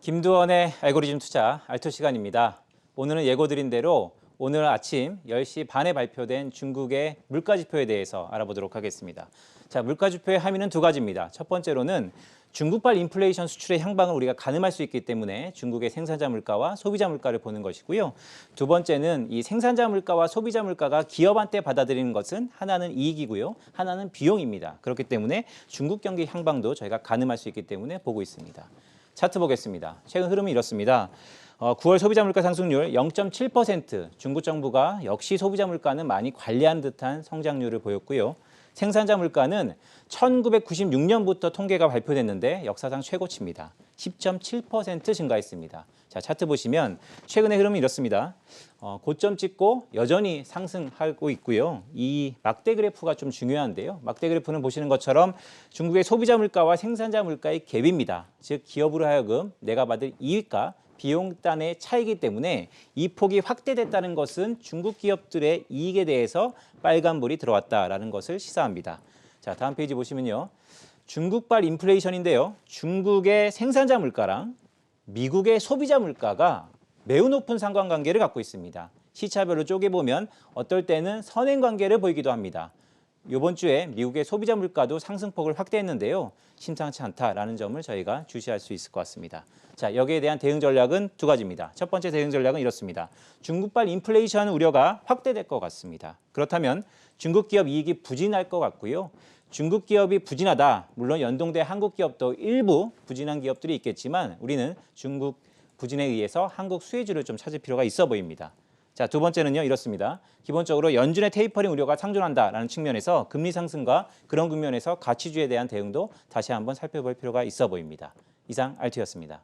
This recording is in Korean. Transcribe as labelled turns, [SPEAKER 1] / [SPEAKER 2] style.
[SPEAKER 1] 김두원의 알고리즘 투자 알토 시간입니다. 오늘은 예고드린 대로 오늘 아침 10시 반에 발표된 중국의 물가지표에 대해서 알아보도록 하겠습니다. 자, 물가지표의 함의는 두 가지입니다. 첫 번째로는 중국발 인플레이션 수출의 향방을 우리가 가늠할 수 있기 때문에 중국의 생산자 물가와 소비자 물가를 보는 것이고요. 두 번째는 이 생산자 물가와 소비자 물가가 기업한테 받아들이는 것은 하나는 이익이고요. 하나는 비용입니다. 그렇기 때문에 중국 경기 향방도 저희가 가늠할 수 있기 때문에 보고 있습니다. 차트 보겠습니다. 최근 흐름은 이렇습니다. 어, 9월 소비자 물가 상승률 0.7%, 중국 정부가 역시 소비자 물가는 많이 관리한 듯한 성장률을 보였고요. 생산자 물가는 1996년부터 통계가 발표됐는데 역사상 최고치입니다. 10.7% 증가했습니다. 자, 차트 보시면 최근의 흐름은 이렇습니다. 어, 고점 찍고 여전히 상승하고 있고요. 이 막대 그래프가 좀 중요한데요. 막대 그래프는 보시는 것처럼 중국의 소비자 물가와 생산자 물가의 갭입니다. 즉 기업으로 하여금 내가 받을 이익과 비용 단의 차이기 때문에 이 폭이 확대됐다는 것은 중국 기업들의 이익에 대해서 빨간불이 들어왔다라는 것을 시사합니다. 자, 다음 페이지 보시면요. 중국발 인플레이션인데요. 중국의 생산자 물가랑 미국의 소비자 물가가 매우 높은 상관관계를 갖고 있습니다. 시차별로 쪼개보면 어떨 때는 선행 관계를 보이기도 합니다. 이번 주에 미국의 소비자 물가도 상승폭을 확대했는데요. 심상치 않다라는 점을 저희가 주시할 수 있을 것 같습니다. 자, 여기에 대한 대응 전략은 두 가지입니다. 첫 번째 대응 전략은 이렇습니다. 중국발 인플레이션 우려가 확대될 것 같습니다. 그렇다면 중국 기업 이익이 부진할 것 같고요. 중국 기업이 부진하다. 물론 연동돼 한국 기업도 일부 부진한 기업들이 있겠지만 우리는 중국 부진에 의해서 한국 수혜주를 좀 찾을 필요가 있어 보입니다. 자, 두 번째는요, 이렇습니다. 기본적으로 연준의 테이퍼링 우려가 상존한다라는 측면에서 금리 상승과 그런 국면에서 가치주에 대한 대응도 다시 한번 살펴볼 필요가 있어 보입니다. 이상 알투였습니다.